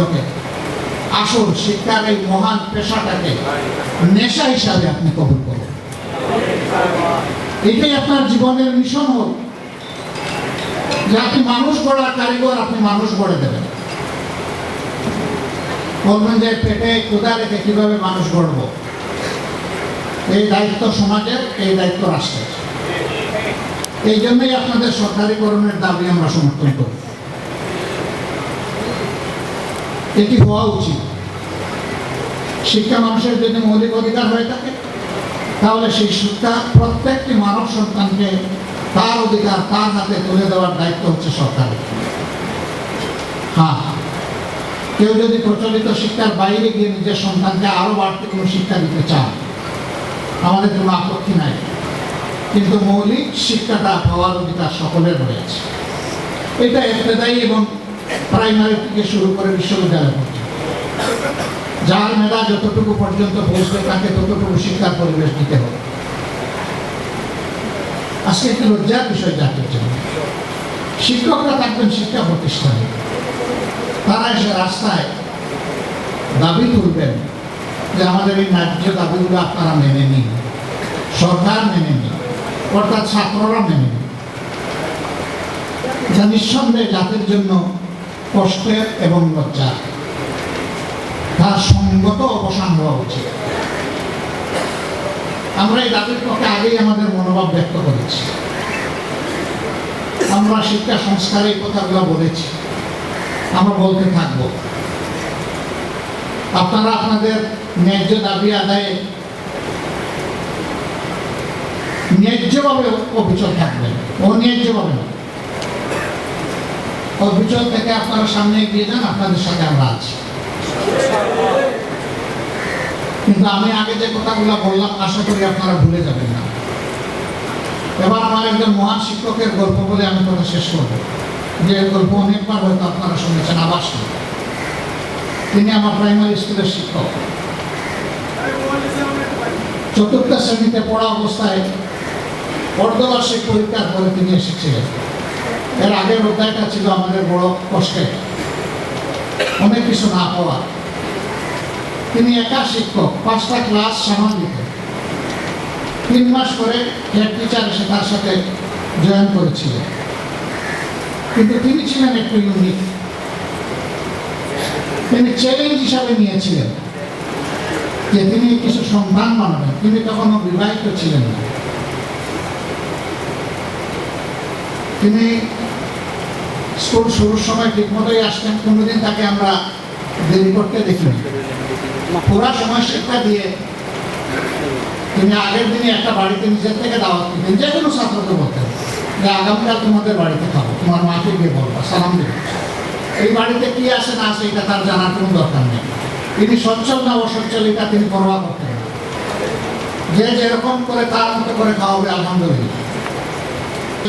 বৃন্দকে আসুন, শিক্ষার এই মহান পেশাটাকে নেশা হিসাবে আপনি কবুল করুন। এটাই আপনার জীবনের মিশন হোক। যে আপনি মানুষ গড়ার কারিগর, আপনি মানুষ গড়ে দেবেন। বলবেন যে, পেটে ক্ষুদা রেখে কীভাবে মানুষ গড়ব? এই দায়িত্ব সমাজের, এই দায়িত্ব রাষ্ট্রের। এই জন্যই আপনাদের সরকারিকরণের দাবি আমরা সমর্থন করি। এটি হওয়া উচিত। শিক্ষা মানুষের যদি মৌলিক অধিকার হয়ে থাকে, তাহলে সেই শিক্ষা প্রত্যেকটি মানব সন্তানকে তার অধিকার, তার হাতে তুলে দেওয়ার দায়িত্ব হচ্ছে সরকারের। হ্যাঁ কেউ যদি প্রচলিত শিক্ষার বাইরে গিয়ে নিজের সন্তানকে আরও বাড়তি কোনো শিক্ষা দিতে চান আমাদের কোনো আপত্তি নাই। কিন্তু মৌলিক শিক্ষাটা পাওয়ার অধিকার সকলের রয়েছে। এটা এফতেদায়ী এবং প্রাইমারি থেকে শুরু করে বিশ্ববিদ্যালয় পর্যন্ত। যার মেধা যতটুকু পর্যন্ত পৌঁছবে, তাকে ততটুকু শিক্ষার পরিবেশ দিতে হবে। আজকে একটি লজ্জার বিষয় জাতির জন্য শিক্ষকরা থাকবেন শিক্ষা প্রতিষ্ঠানে। তারা এসে রাস্তায় দাবি তুলবেন যে আমাদের এই ন্যায্য দাবিগুলো আপনারা মেনে নিন। সরকার মেনে নিন, অর্থাৎ ছাত্ররা মেনে নিন। যা নিঃসন্দেহে জাতির জন্য কষ্টের এবং লজ্জা তার সঙ্গত অবসান হওয়া উচিত। আমরা এই দাবির পক্ষে আগেই আমাদের মনোভাব ব্যক্ত করেছি। আমরা শিক্ষা সংস্কারে এই কথাগুলো বলেছি। আমরা বলতে থাকব। আপনারা আপনাদের ন্যায্য দাবি আদায়ে ন্যায্যভাবে অবিচল থাকবেন, অন্যায্যভাবে না। অবিচল থেকে আপনারা সামনে এগিয়ে যান, আপনাদের সাথে আমরা আছি। কিন্তু আমি আগে যে কথাগুলো বললাম, আশা করি আপনারা ভুলে যাবেন না। এবার আমার একজন মহান শিক্ষকের গল্প বলে আমি কথা শেষ করব। যে গল্প অনেকবার হয়তো আপনারা শুনেছেন আবার তিনি আমার প্রাইমারি স্কুলের শিক্ষক। চতুর্থ শ্রেণীতে পড়া অবস্থায় অর্ধবার্ষিক পরীক্ষার পরে তিনি এসেছিলেন। এর আগের অধ্যায়টা ছিল আমাদের বড় কষ্টের অনেক কিছু না পাওয়া। তিনি একা শিক্ষক, পাঁচটা ক্লাস সামাল দিতেন। তিন মাস করে হেড টিচার এসে তার সাথে জয়েন করেছিলেন। কিন্তু তিনি ছিলেন একটু ইউনিক তিনি চ্যালেঞ্জ হিসাবে নিয়েছিলেন যে তিনি কিছু সন্ধান বানাবেন তিনি তখনও বিবাহিত ছিলেন না। তিনি স্কুল শুরুর সময় ঠিকমতোই আসতেন, কোনোদিন তাকে আমরা দেরি করতে দেখিনি। পুরা সময় শিক্ষা দিয়ে তিনি আগের দিনে একটা বাড়িতে নিজের থেকে দাওয়াত দিতেন, যে কোনো ছাত্রকে বলতেন যে, আগামীকাল তোমাদের বাড়িতে খাব, তোমার মাকে গিয়ে বলবা, সালাম দেবে। এই বাড়িতে কি আছে না আছে এটা তার জানার কোনো দরকার নেই। তিনি সচ্ছল না অসচ্ছল এটা তিনি পরোয়া করতেন। যে যেরকম করে তার মতো করে খাওয়াবে, আলহামদুলিল্লাহ।